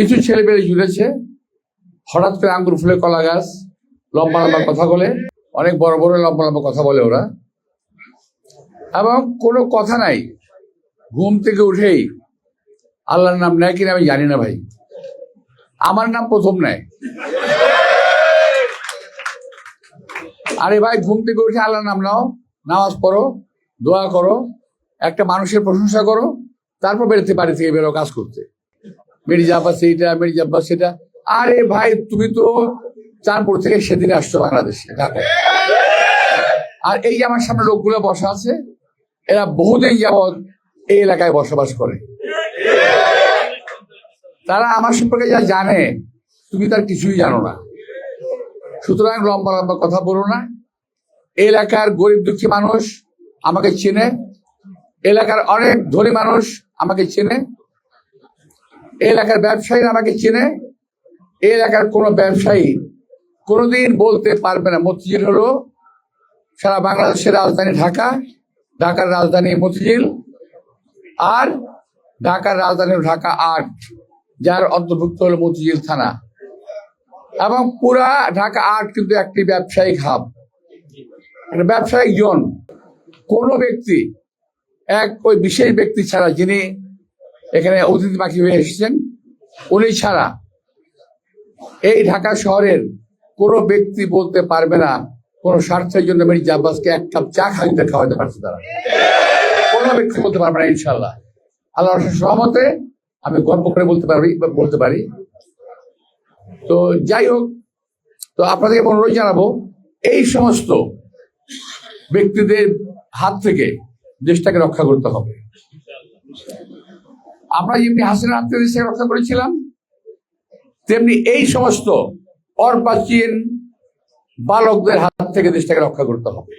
কিছু ছেলে পেলে ঝুলেছে, হঠাৎ করে আঙ্গুর ফুলে কলা গাছ, লম্বা লম্বা কথা বলে, অনেক বড় বড় লম্বা লম্বা কথা বলে ওরা। এবং কোনো কথা নাই, ঘুম থেকে উঠেই, আল্লাহর নাম নেয় কিনা আমি জানি না ভাই। আমার নাম প্রথম নেয়। আরে ভাই, ঘুম থেকে উঠে আল্লাহর নাম নাও, নামাজ পড়ো, দোয়া করো, একটা মানুষের প্রশংসা করো, তারপর বেরোতে বাড়ি থেকে বেরো কাজ করতে। মির্জা আব্বাস এইটা মির্জা আব্বাস সেটা। আরে ভাই, তুমি তো চাঁদপুর থেকে সেদিন আসছো বাংলাদেশে আর এই যে আমার সামনে লোকগুলো বসা আছে, এরা বহুদিন যাবৎ এই এলাকায় বসবাস করে। তারা আমার সম্পর্কে যা জানে, তুমি তার কিছুই জানো না। সুতরাং লম্বা লম্বা কথা বলো না। এলাকার গরিব দুঃখী মানুষ আমাকে চেনে। এলাকার অনেক ধনী মানুষ আমাকে চেনে। এলাকার ব্যবসায়ী আমাকে চেনে। এলাকার কোনো ব্যবসায়ী কোনোদিন বলতে পারবে না, মতিঝিল হলো সারা বাংলাদেশের রাজধানী ঢাকা, ঢাকার রাজধানী মতিঝিল, আর ঢাকার রাজধানী ঢাকা আট, যার অন্তর্ভুক্ত হলো মতিঝিল থানা। এবং পুরা ঢাকা আট কিন্তু একটি ব্যবসায়িক হাব। একটা ব্যবসায়িক জোন। কোনো ব্যক্তি, এক ওই বিশেষ ব্যক্তি ছাড়া যিনি এখানে অতিথি পাখি হয়ে এসেছেন। উনি ছাড়া এই ঢাকা শহরের কোনো ব্যক্তি বলতে পারবে না, কোন স্বার্থের জন্য মির্জা আব্বাসকে এক কাপ চা খাইতে খাওয়াতে পারছে তারা। কোনো ব্যক্তি বলতে পারবে না ইনশাল্লাহ আল্লাহ সহমতে আমি গর্ব করে বলতে পারি বলতে পারি। তো যাই হোক, তো আপনাদেরকে অনুরোধ জানাব, এই সমস্ত ব্যক্তিদের হাত থেকে দেশটাকে রক্ষা করতে হবে। আমরা যেমনি হাসিনা দেশটাকে রক্ষা করেছিলাম। তেমনি এই সমস্ত অর্পাচীন বালকদের হাত থেকে দেশটাকে রক্ষা করতে হবে।